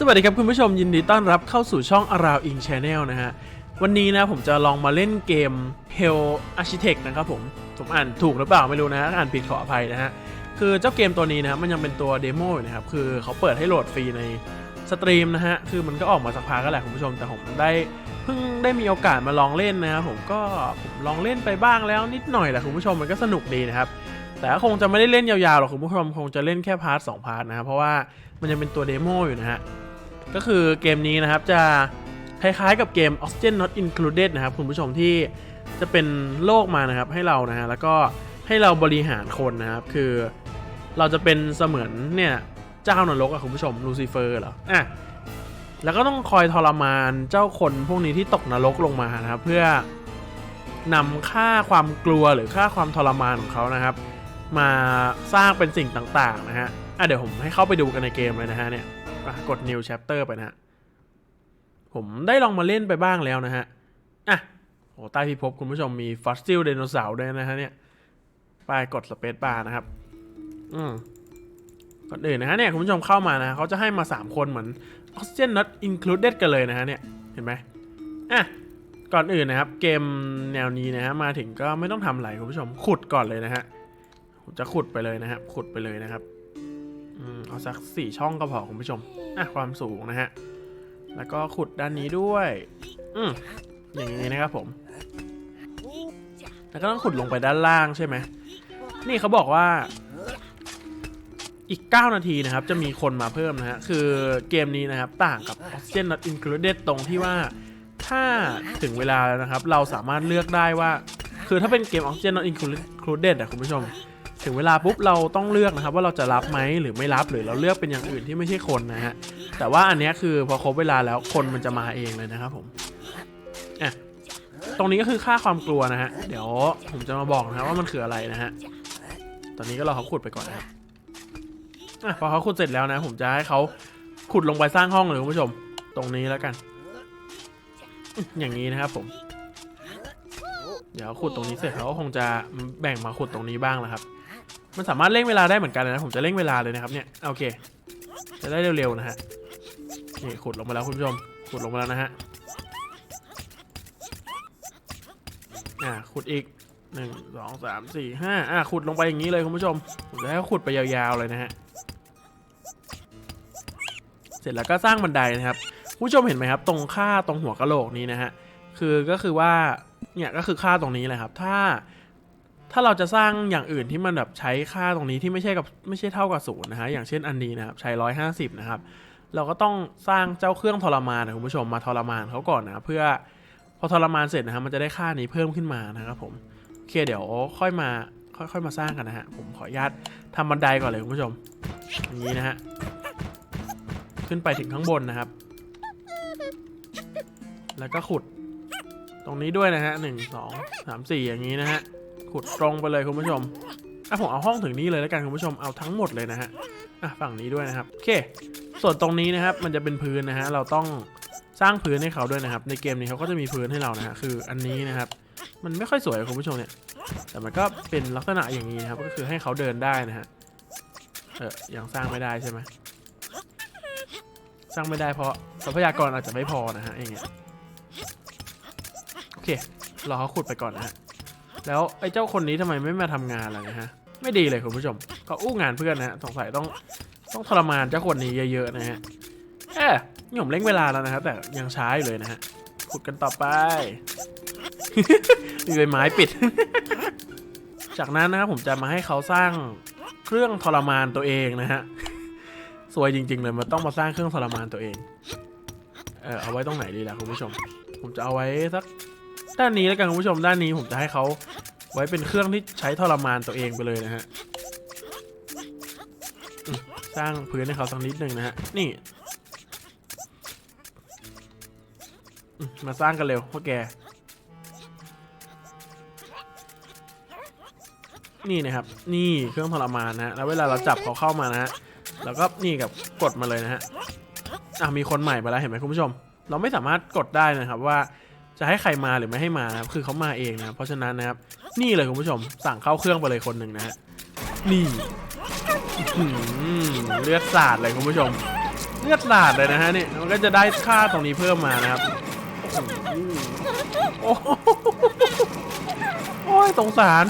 สวัสดีครับคุณผู้ชมยินดีต้อนรับเข้าสู่ช่อง Around In Channel นะฮะ วันนี้นะผมจะลองมาเล่นเกม Hell Architect นะครับผม ผมอ่านถูกหรือเปล่าไม่รู้นะอ่านผิดขออภัยนะฮะ คือเจ้าเกมตัวนี้นะมันยังเป็นตัวเดโมอยู่นะครับ คือเขาเปิดให้โหลดฟรีในสตรีมนะฮะ คือมันก็ออกมาสักพักก็แหละคุณผู้ชม แต่ผมได้เพิ่งได้มีโอกาสมาลองเล่นนะครับผมก็ผมลองเล่นไปบ้างแล้วนิดหน่อยแหละคุณผู้ชมมันก็สนุกดีนะครับแต่คงจะไม่ได้เล่นยาวๆหรอกคุณผู้ชมคงจะเล่นแค่พาร์ทสองพาร์ทนะครับเพราะว่ามันยังเป็นตัวเดโมอยู่นะฮะ ก็คือเกมนี้นะครับจะคล้ายๆกับเกม Oxygen Not Included นะครับคุณผู้ชมที่จะเป็นโลกมานะครับให้เรานะฮะแล้วก็ให้เราบริหารคนนะครับ คือเราจะเป็นเสมือนเนี่ยเจ้านรกอะคุณผู้ชมลูซิเฟอร์เหรออะแล้วก็ต้องคอยทรมานเจ้าคนพวกนี้ที่ตกนรกลงมานะครับ เพื่อนำค่าความกลัวหรือค่าความทรมานของเขานะครับ มาสร้างเป็นสิ่งต่างๆนะฮะอะเดี๋ยวผมให้เข้าไปดูกันในเกมเลยนะฮะเนี่ย กด new chapter ไปนะฮะ ผมได้ลองมาเล่นไปบ้างแล้วนะฮะ อะโอ้ใต้พิภพคุณผู้ชมมีฟอสซิลไดโนเสาร์ด้วยนะฮะเนี่ย ไปกดสเปซบาร์นะครับ อืมก่อนอื่นนะฮะเนี่ยคุณผู้ชมเข้ามานะเขาจะให้มา 3 คนเหมือน Oxygen Not Included กันเลยนะฮะเนี่ย เห็นไหมอะก่อนอื่นนะครับ เกมแนวนี้นะฮะมาถึงก็ไม่ต้องทำอะไรคุณผู้ชมขุดก่อนเลยนะฮะผมจะขุดไปเลยนะครับ ขุดไปเลยนะครับ เอาสักสี่ช่องก็พอคุณผู้ชม อะความสูงนะฮะ แล้วก็ขุดด้านนี้ด้วย อืมอย่างนี้นะครับผม แล้วก็ต้องขุดลงไปด้านล่างใช่ไหม นี่เขาบอกว่าอีก 9 นาทีนะครับ จะมีคนมาเพิ่มนะฮะ คือเกมนี้นะครับ ต่างกับ Oxygen Not Included ตรงที่ว่าถ้าถึงเวลาแล้วนะครับ เราสามารถเลือกได้ว่า คือถ้าเป็นเกม Oxygen Not Included อะคุณผู้ชม ถึงเวลาปุ๊บเราต้องเลือกนะครับ ว่าเราจะรับไหมหรือไม่รับหรือเราเลือกเป็นอย่างอื่นที่ไม่ใช่คนนะฮะแต่ว่าอันนี้คือพอครบเวลาแล้วคนมันจะมาเองเลยนะครับผมอะตรงนี้ก็คือค่าความกลัวนะฮะเดี๋ยวผมจะมาบอกนะครับว่ามันคืออะไรนะฮะตอนนี้ก็รอเขาขุดไปก่อนนะครับอะพอเขาขุดเสร็จแล้วนะ ผมจะให้เขาขุดลงไปสร้างห้องเลยคุณผู้ชม ตรงนี้แล้วกัน อย่างนี้นะครับผม เดี๋ยวขุดตรงนี้เสร็จเขาคงจะแบ่งมาขุดตรงนี้บ้างแล้วครับ มันสามารถเร่งเวลาได้เหมือนกันเลยนะ ผมจะเร่งเวลาเลยนะครับเนี่ยโอเค จะได้เร็วๆนะฮะนี่ขุดลงมาแล้วคุณผู้ชมขุดลงมาแล้วนะฮะอ่าขุดอีกหนึ่งสองสามสี่ห้าอ่าขุดลงไปอย่างนี้เลยคุณผู้ชมผมจะให้เขาขุดไปยาวๆเลยนะฮะเสร็จแล้วก็สร้างบันไดนะครับคุณผู้ชมเห็นไหมครับ ตรงค่าตรงหัวกะโหลกนี้นะฮะคือก็คือว่าเนี่ยก็คือค่าตรงนี้เลยครับ ถ้า ถ้าเราจะสร้างอย่างอื่นที่มันแบบใช้ค่าตรงนี้ที่ไม่ใช่กับไม่ใช่เท่ากับศูนย์นะฮะอย่างเช่นอันนี้นะครับใช้ร้อยห้าสิบนะครับเราก็ต้องสร้างเจ้าเครื่องทรมานนะคุณผู้ชมมาทรมานเขาก่อนนะเพื่อพอทรมานเสร็จนะฮะมันจะได้ค่านี้เพิ่มขึ้นมานะครับผมโอเคเดี๋ยวค่อยมาค่อยๆมาสร้างกันนะฮะผมขออนุญาตทำบันไดก่อนเลยคุณผู้ชมอย่างนี้นะฮะขึ้นไปถึงข้างบนนะครับ แล้วก็ขุด ตรงนี้ด้วยนะฮะหนึ่งสองสามสี่อย่างนี้นะฮะ ขุดตรงไปเลยคุณผู้ชมอะผมเอาห้องถึงนี้เลยแล้วกันคุณผู้ชมเอาทั้งหมดเลยนะฮะอะฝั่งนี้ด้วยนะครับโอเค ส่วนตรงนี้นะครับ มันจะเป็นพื้นนะฮะเราต้องสร้างพื้นให้เขาด้วยนะครับ ในเกมนี้เขาก็จะมีพื้นให้เรานะฮะคืออันนี้นะครับ มันไม่ค่อยสวยคุณผู้ชมเนี่ย แต่มันก็เป็นลักษณะอย่างนี้นะครับ ก็คือให้เขาเดินได้นะฮะเออยังสร้างไม่ได้ใช่ไหมสร้างไม่ได้เพราะทรัพยากรอาจจะไม่พอนะฮะอย่างเงี้ยโอเครอเขาขุดไปก่อนนะฮะ แล้วไอ้เจ้าคนนี้ทำไมไม่มาทำงานล่ะนะฮะ ไม่ดีเลยคุณผู้ชมก็อู้งานเพื่อนนะฮะสงสัยต้องต้องทรมานเจ้าคนนี้เยอะๆนะฮะเอ๊ะนี่ผมเล่งเวลาแล้วนะครับ แต่ยังช้าอยู่เลยนะฮะขุดกันต่อไปมีใบไม้ปิด จากนั้นนะครับผมจะมาให้เขาสร้างเครื่องทรมานตัวเองนะฮะสวยจริง ๆ เลยมันต้องมาสร้างเครื่องทรมานตัวเองเออเอาไว้ตรงไหนดีล่ะคุณผู้ชม ผมจะเอาไว้สัก ด้านนี้แล้วกันคุณผู้ชมด้านนี้ผมจะให้เขาไว้เป็นเครื่องที่ใช้ทรมานตัวเองไปเลยนะฮะสร้างพื้นให้เขาสักนิดหนึ่งนะฮะนี่มาสร้างกันเร็วพวกแก นี่นะครับ นี่เครื่องทรมานนะฮะ แล้วเวลาเราจับเขาเข้ามานะฮะเราก็นี่กับกดมาเลยนะฮะ อะมีคนใหม่มาแล้วเห็นไหมคุณผู้ชม เราไม่สามารถกดได้นะครับว่า จะให้ใครมาหรือไม่ให้มานะครับคือเขามาเองนะเพราะฉะนั้นนะครับนี่เลยคุณผู้ชมสั่งเข้าเครื่องไปเลยคนหนึ่งนะฮะนี่เลือดสาดเลยคุณผู้ชม เลือดสาดเลยนะฮะนี่มันก็จะได้ค่าตรงนี้เพิ่มมานะครับโอ้โอ้ยสงสาร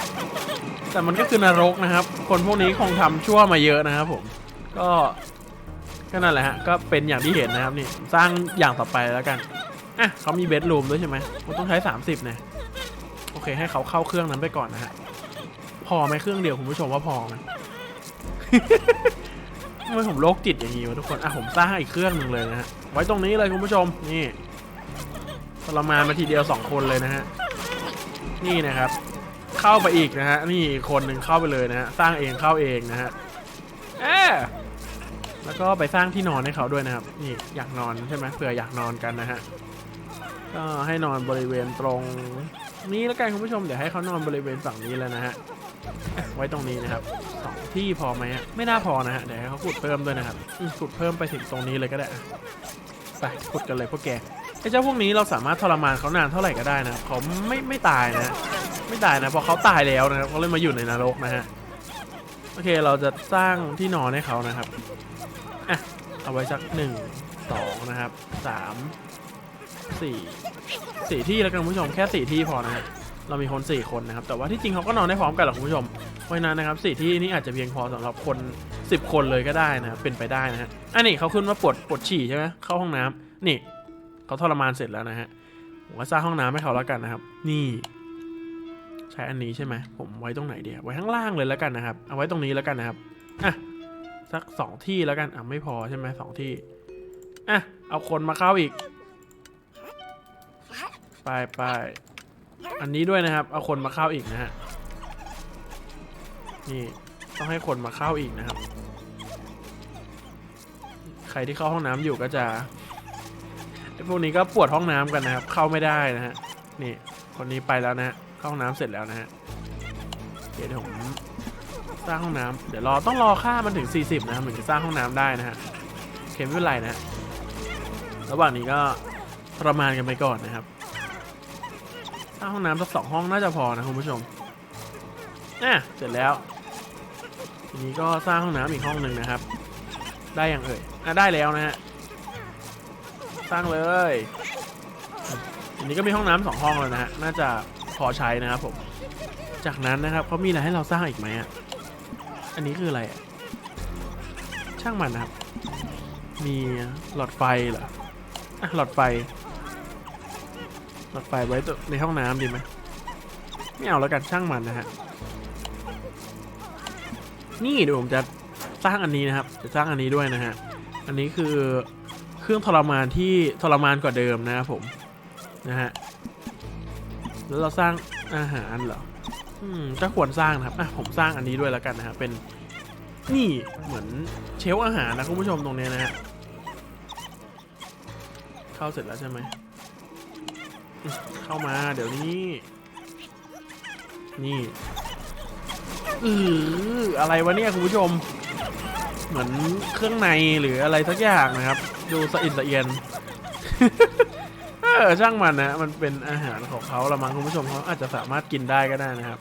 แต่มันก็คือนรกนะครับ คนพวกนี้คงทำชั่วมาเยอะนะครับผมก็ก็นั่นแหละฮะก็เป็นอย่างที่เห็นนะครับนี่สร้างอย่างต่อไปแล้วกัน อะเขามีเบดรูมด้วยใช่ไหมมันต้องใช้ 30นะโอเค ให้เขาเข้าเครื่องนั้นไปก่อนนะฮะ พอไหมเครื่องเดียวคุณผู้ชมว่าพอไหมทำไมผมโรคจิตอย่างนี้วะทุกคน อะผมสร้างอีกเครื่องหนึ่งเลยนะฮะ ไว้ตรงนี้เลยคุณผู้ชม นี่ทรมานมาทีเดียวสองคนเลยนะฮะ นี่นะครับ เข้าไปอีกนะฮะ นี่อีกคนหนึ่งเข้าไปเลยนะฮะ สร้างเองเข้าเองนะฮะเออแล้วก็ไปสร้างที่นอนให้เขาด้วยนะครับ นี่อยากนอนใช่ไหมเผื่ออยากนอนกันนะฮะ ก็ให้นอนบริเวณตรงนี้แล้วกันคุณผู้ชมเดี๋ยวให้เขานอนบริเวณฝั่งนี้แล้วนะฮะไว้ตรงนี้นะครับสองที่พอไหมฮะไม่น่าพอนะฮะเดี๋ยวให้เขาขุดเพิ่มด้วยนะครับขุดเพิ่มไปถึงตรงนี้เลยก็ได้ไปขุดกันเลยพวกแกไอ้เจ้าพวกนี้เราสามารถทรมานเขานานเท่าไหร่ก็ได้นะเขาไม่ไม่ตายนะไม่ตายนะเพราะเขาตายแล้วนะครับเขาเลยมาอยู่ในนรกนะฮะโอเคเราจะสร้างที่นอนให้เขานะครับอะเอาไว้สักหนึ่งสองนะครับสาม สี่สี่ที่แล้วกันคุณผู้ชมแค่สี่ที่พอนะฮะเรามีคนสี่คนนะครับ แต่ว่าที่จริงเขาก็นอนได้พร้อมกันหรอกคุณผู้ชมเพราะนั้นนะครับสี่ที่นี่อาจจะเพียงพอสำหรับคนสิบคนเลยก็ได้นะเป็นไปได้นะฮะอันนี้เขาขึ้นมาปวดปวดฉี่ใช่ไหมเข้าห้องน้ำนี่เขาทรมานเสร็จแล้วนะฮะผมก็สร้างห้องน้ำให้เขาแล้วกันนะครับ นี่ ใช้อันนี้ใช่ไหมผมไว้ตรงไหนเดีอะไว้ข้างล่างเลยแล้วกันนะครับเอาไว้ตรงนี้แล้วกันนะครับอะสักสองที่แล้วกันอะไม่พอใช่ไหมสองที่อะเอาคนมาเข้าอีก ไปไปอันนี้ด้วยนะครับ เอาคนมาเข้าอีกนะฮะ นี่ต้องให้คนมาเข้าอีกนะครับ ใครที่เข้าห้องน้ำอยู่ก็จะพวกนี้ก็ปวดห้องน้ำกันนะครับ เข้าไม่ได้นะฮะ นี่ คนนี้ไปแล้วนะฮะเข้าห้องน้ำเสร็จแล้วนะฮะ เดี๋ยวผมสร้างห้องน้ำเดี๋ยวรอต้องรอค่ามันถึง 40 นะครับถึงจะสร้างห้องน้ำได้นะฮะโอเคไม่เป็นไรนะฮะระหว่างนี้ก็ทระมานกันไปก่อนนะครับ สร้างห้องน้ำสักสองห้องน่าจะพอนะคุณผู้ชมอะเสร็จแล้ว ทีนี้ก็สร้างห้องน้ำอีกห้องหนึ่งนะครับ ได้อย่างเอ่ยอะได้แล้วนะฮะ สร้างเลยอันนี้ก็มีห้องน้ำสองห้องแล้วนะฮะ น่าจะพอใช้นะครับผม จากนั้นนะครับเขามีอะไรให้เราสร้างอีกไหมอะ อันนี้คืออะไรอะ ช่างมันนะครับ มีหลอดไฟเหรออะหลอดไฟ ลอดไฟไว้ในห้องน้ำดีไหมไม่เอาแล้วกันช่างมันนะฮะ นี่เดี๋ยวผมจะสร้างอันนี้นะครับ จะสร้างอันนี้ด้วยนะฮะ อันนี้คือเครื่องทรมานที่ทรมานกว่าเดิมนะครับผมนะฮะ แล้วเราสร้างอาหารเหรอ อืมก็ควรสร้างนะครับ อะผมสร้างอันนี้ด้วยแล้วกันนะฮะ เป็นนี่เหมือนเชลอาหารนะคุณผู้ชมตรงนี้นะฮะ เข้าเสร็จแล้วใช่ไหม เข้ามาเดี๋ยวนี้ นี่อืออะไรวะเนี่ยคุณผู้ชม เหมือนเครื่องในหรืออะไรสักอย่างนะครับ ดูสะอิดสะเอียนเออช่างมันนะมันเป็นอาหารของเขาละมั้งคุณผู้ชมเขาอาจจะสามารถกินได้ก็ได้นะครับ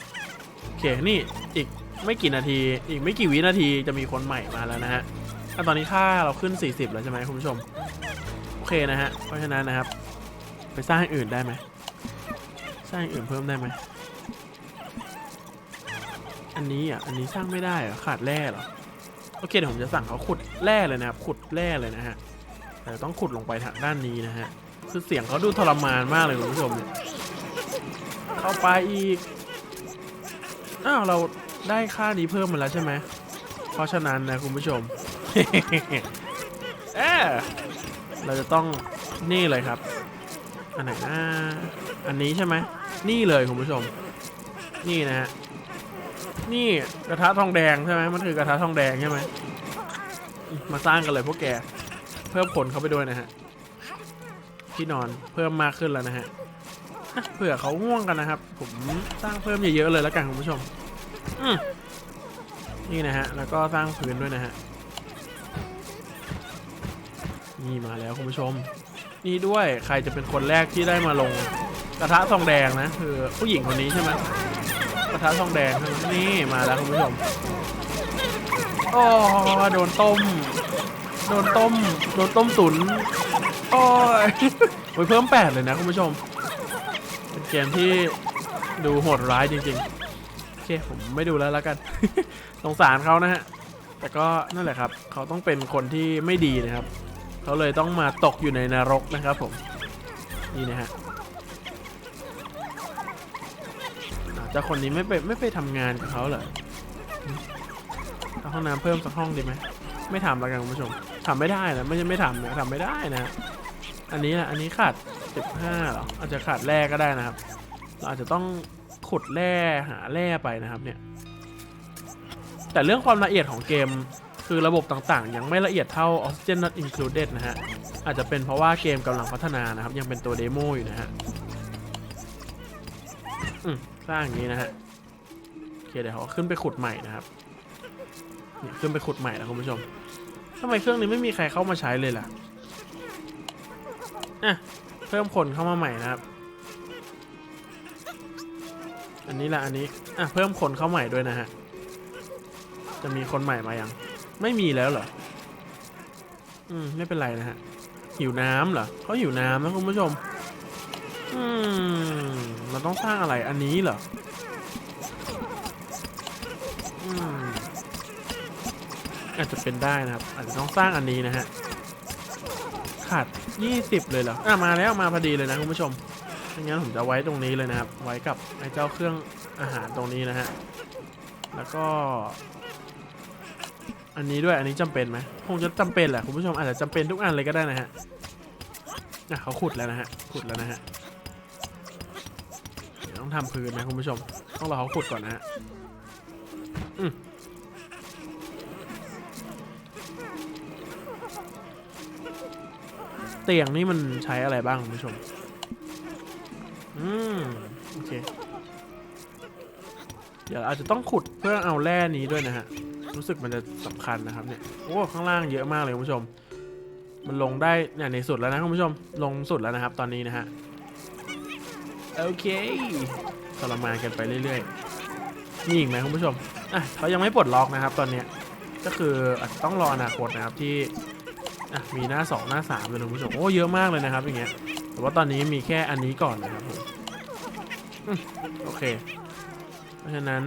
โอเคนี่อีกไม่กี่นาที อีกไม่กี่วินาทีจะมีคนใหม่มาแล้วนะฮะอะตอนนี้ค่าเราขึ้น 40 แล้วใช่ไหมคุณผู้ชม โอเคนะฮะเพราะฉะนั้นนะครับ ไปสร้างอื่นได้ไหมสร้างอย่างอื่นเพิ่มได้ไหมอันนี้อะอันนี้สร้างไม่ได้เหรอขาดแร่เหรอโอเคเดี๋ยวผมจะสั่งเขาขุดแร่เลยนะครับขุดแร่เลยนะฮะแต่ต้องขุดลงไปทางด้านนี้นะฮะคือเสียงเขาดูทรมานมากเลยคุณผู้ชมเนี่ยเข้าไปอีกอ้าวเราได้ค่านี้เพิ่มมาแล้วใช่ไหมเพราะฉะนั้นนะคุณผู้ชมเออเราจะต้องนี่เลยครับ อันไหนนะอันนี้ใช่ไหมนี่เลยคุณผู้ชม นี่นะฮะนี่กระทะทองแดงใช่ไหมมันคือกระทะทองแดงใช่ไหมมาสร้างกันเลยพวกแกเพิ่มผลเข้าไปด้วยนะฮะที่นอนเพิ่มมากขึ้นแล้วนะฮะเผื่อเขาง่วงกันนะครับ ผมสร้างเพิ่มเยอะๆเลยแล้วกันคุณผู้ชมมนี่นะฮะแล้วก็สร้างพื้นด้วยนะฮะนี่มาแล้วคุณผู้ชม นี่ด้วยใครจะเป็นคนแรกที่ได้มาลงกระทะทองแดงนะคือผู้หญิงคนนี้ใช่ไหมกระทะทองแดงนี่มาแล้วคุณผู้ชมโอ้โดนต้ม โดนต้ม โดนต้มตุนโอ้ยโอ้ยเพิ่มแปดเลยนะคุณผู้ชม เป็นเกมที่ดูโหดร้ายจริงๆ โอเคผมไม่ดูแล้วแล้วกัน สงสารเขานะฮะ แต่ก็นั่นแหละครับ เขาต้องเป็นคนที่ไม่ดีนะครับ เขาเลยต้องมาตกอยู่ในนรกนะครับผมนี่นะฮะอ่าเจ้าคนนี้ไม่ไปไม่ไปทำงานกับเขาเหรอหึเอาห้องน้ำเพิ่มสักห้องดีไหมไม่ทำแล้วกันคุณผู้ชมทำไม่ได้นะไม่ใช่ไม่ทำนะทำไม่ได้นะอันนี้นะอันนี้ขาด 15เหรออาจจะขาดแร่ก็ได้นะครับเราอาจจะต้องขุดแร่หาแร่ไปนะครับเนี่ยแต่เรื่องความละเอียดของเกม คือระบบต่างๆ ยังไม่ละเอียดเท่า Oxygen Not Included นะฮะ อาจจะเป็นเพราะว่าเกมกำลังพัฒนานะครับ ยังเป็นตัวเดโมอยู่นะฮะสร้างอย่างนี้นะฮะโอเคเดี๋ยวเขาขึ้นไปขุดใหม่นะครับเนี่ยขึ้นไปขุดใหม่แล้วคุณผู้ชมทำไมเครื่องนี้ไม่มีใครเข้ามาใช้เลยล่ะอะเพิ่มคนเข้ามาใหม่นะครับ อันนี้ละอันนี้อะเพิ่มคนเข้าใหม่ด้วยนะฮะจะมีคนใหม่มายัง ไม่มีแล้วเหรอ อืม ไม่เป็นไรนะฮะ หิวน้ำเหรอเขาหิวน้ำนะคุณผู้ชม อืม เราต้องสร้างอะไรอันนี้เหรอ อืม อาจจะเป็นได้นะครับ อาจจะต้องสร้างอันนี้นะฮะ ขาด20เลยเหรอ อะ มาแล้วมาพอดีเลยนะคุณผู้ชมงั้นผมจะไว้ตรงนี้เลยนะครับ ไว้กับไอ้เจ้าเครื่องอาหารตรงนี้นะฮะ แล้วก็ อันนี้ด้วยอันนี้จำเป็นไหมคงจะจำเป็นแหละคุณผู้ชมอาจจะจำเป็นทุกอันเลยก็ได้นะฮะอะเขาขุดแล้วนะฮะขุดแล้วนะฮะต้องทำพื้นนะคุณผู้ชม ต้องรอเขาขุดก่อนนะฮะอืมเตียงนี่มันใช้อะไรบ้างคุณผู้ชม อืมโอเค เดี๋ยวอาจจะต้องขุดเพื่อเอาแร่นี้ด้วยนะฮะ รู้สึกมันจะสำ คัญนะครับเนี่ยโอ้ข้างล่างเยอะมากเลยคุณผู้ชม มันลงได้เนี่ยในสุดแล้วนะคุณผู้ชมลงสุดแล้วนะครับ ตอนนี้นะฮะโอเคทรมานกันไปเรื่อยๆมีอีกไหมคุณผู้ชมอะเขายังไม่ปลดล็อกนะครับ ตอนเนี้ยก็คืออาจจะต้องรออนาคตนะครับที่อะมีหน้า 2 หน้า3เลยนะคุณผู้ชมโอ้เยอะมากเลยนะครับอย่างเงี้ยแต่ว่าตอนนี้มีแค่อันนี้ก่อนนะครับผมโอเค เพราะฉะนั้น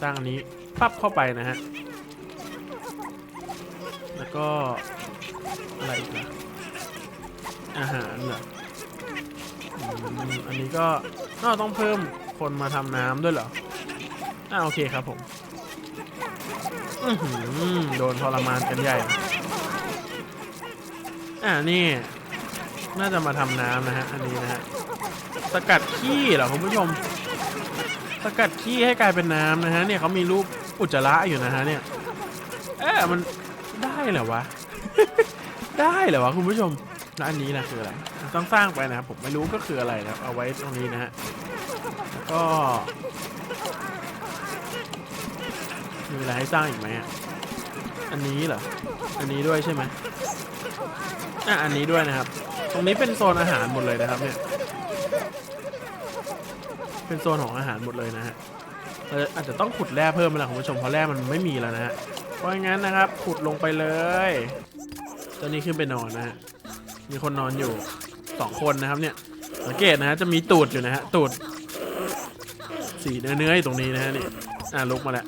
สร้างอันนี้ปั๊บเข้าไปนะฮะ แล้วก็อะไรอีกนะอาหารเหรออันนี้ก็อ้าต้องเพิ่มคนมาทำน้ำด้วยเหรออ่าโอเคครับผมอือหือโดนทรมานกันใหญ่ อ่านี่ น่าจะมาทำน้ำนะฮะ อันนี้นะฮะ สกัดขี้เหรอคุณผู้ชม สกัดขี้ให้กลายเป็นน้ำนะฮะ เนี่ยเขามีรูปอุจจาระอยู่นะฮะเนี่ย เอ๊ะมัน เหรอวะ ได้เหรอวะคุณผู้ชมแล้วอันนี้นะคืออะไรต้องสร้างไปนะครับผมไม่รู้ก็คืออะไรนะครับเอาไว้ตรงนี้นะฮะแล้วก็มีอะไรให้สร้างอีกไหมอะอันนี้เหรอ อันนี้ด้วยใช่ไหมอะอันนี้ด้วยนะครับ ตรงนี้เป็นโซนอาหารหมดเลยนะครับเนี่ย เป็นโซนของอาหารหมดเลยนะฮะเราอาจจะต้องขุดแร่เพิ่มไปละคุณผู้ชมเพราะแร่มันไม่มีแล้วนะฮะเพ ราะงั้นนะครับขุดลงไปเลยตอนนี้ขึ้นไปนอนนะฮะ มีคนนอนอยู่สองคนนะครับเนี่ย สังเกตนะฮะจะมีตูดอยู่นะฮะตูด สีเนื้อเนื้อๆอยู่ตรงนี้นะฮะนี่ อะลุกมาแล้ว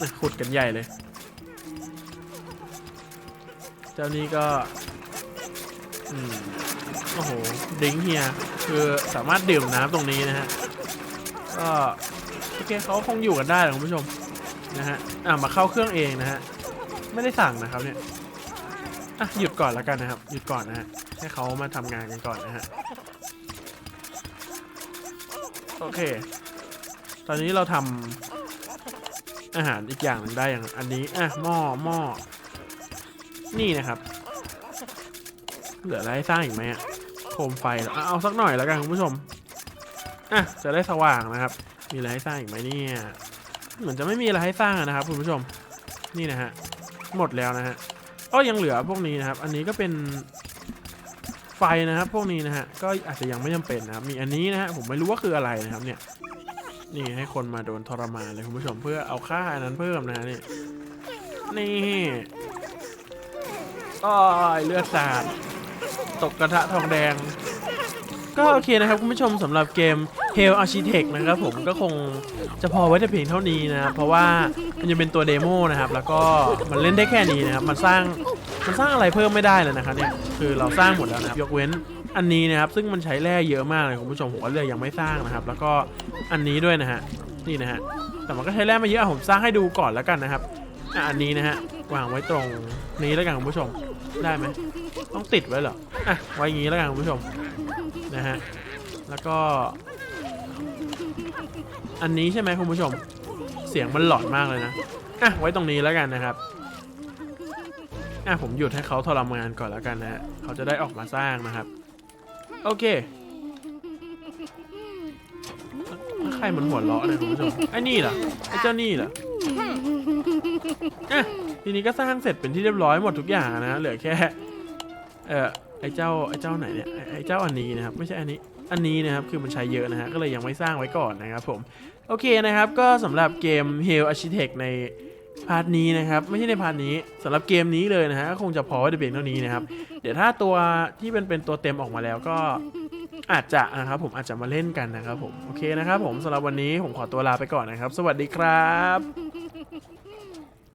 อะขุดกันใหญ่เลย เจ้านี้ก็อืมโอ้โหดิ้งเฮียคือสามารถดื่มน้ำตรงนี้นะฮะ ก็โอเคเขาคงอยู่กันได้แหละคุณผู้ชม นะฮะ อะมาเข้าเครื่องเองนะฮะ ไม่ได้สั่งนะครับเนี่ย อะหยุดก่อนแล้วกันนะครับ หยุดก่อนนะฮะ ให้เขามาทำงานกันก่อนนะฮะ โอเค ตอนนี้เราทำอาหารอีกอย่างหนึ่งได้อย่างอันนี้ อะหม้อหม้อ นี่นะครับ เหลืออะไรให้สร้างอีกไหมอะโคมไฟเหรออะเอาสักหน่อยแล้วกันคุณผู้ชม อะจะได้สว่างนะครับ มีอะไรให้สร้างอีกไหมเนี่ย เหมือนจะไม่มีอะไรให้สร้างอะนะครับคุณผู้ชมนี่นะฮะหมดแล้วนะฮะก็ยังเหลือพวกนี้นะครับ อันนี้ก็เป็นไฟนะครับพวกนี้นะฮะก็อาจจะยังไม่จำเป็นนะครับ มีอันนี้นะฮะผมไม่รู้ว่าคืออะไรนะครับเนี่ยนี่ให้คนมาโดนทรมานเลยคุณผู้ชมเพื่อเอาค่าอันนั้นเพิ่มนะฮะนี่นี่อ้อยเลือดสาดตกกระทะทองแดง ก็โอเคนะครับคุณผู้ชมสำหรับเกม Hell Architect นะครับผมก็คงจะพอไว้แต่เพียงเท่านี้นะครับเพราะว่ามันยังเป็นตัวเดโมนะครับ แล้วก็มันเล่นได้แค่นี้นะครับ มันสร้างมันสร้างอะไรเพิ่มไม่ได้เลยนะครับเนี่ยคือเราสร้างหมดแล้วนะครับยกเว้นอันนี้นะครับ ซึ่งมันใช้แร่เยอะมากเลยคุณผู้ชมผมก็เลยยังไม่สร้างนะครับ แล้วก็อันนี้ด้วยนะฮะนี่นะฮะแต่มันก็ใช้แร่มาเยอะผมสร้างให้ดูก่อนแล้วกันนะครับอะอันนี้นะฮะวางไว้ตรงนี้แล้วกันคุณผู้ชมได้ไหมต้องติดไว้เหรออะไว้อย่างนี้แล้วกันคุณผู้ชมนะฮะแล้วก็ อันนี้ใช่ไหมคุณผู้ชม เสียงมันหลอนมากเลยนะอะไว้ตรงนี้แล้วกันนะครับอะผมหยุดให้เขาทรมานก่อนแล้วกันนะฮะเขาจะได้ออกมาสร้างนะครับ โอเคแล้วใครมันหัวเราะเนี่ยคุณผู้ชมไอ้นี่เหรอไอ้เจ้านี่เหรออะทีนี้ก็สร้างเสร็จเป็นที่เรียบร้อยหมดทุกอย่างนะเหลือแค่ เออไอ้เจ้าไอ้เจ้าไหนเนี่ยไอ้ไอ้เจ้าอันนี้นะครับ ไม่ใช่อันนี้ อันนี้นะครับคือมันใช้เยอะนะฮะก็เลยยังไม่สร้างไว้ก่อนนะครับผม โอเคนะครับก็สำหรับเกม Hell Architect ในพาร์ทนี้นะครับ ไม่ใช่ในพาร์ทนี้สำหรับเกมนี้เลยนะฮะก็คงจะพอไว้เพียงเท่านี้นะครับ เดี๋ยวถ้าตัวที่เป็นเป็นตัวเต็มออกมาแล้วก็อาจจะนะครับผมอาจจะมาเล่นกันนะครับผมโอเคนะครับผมสำหรับวันนี้ผมขอตัวลาไปก่อนนะครับ สวัสดีครับ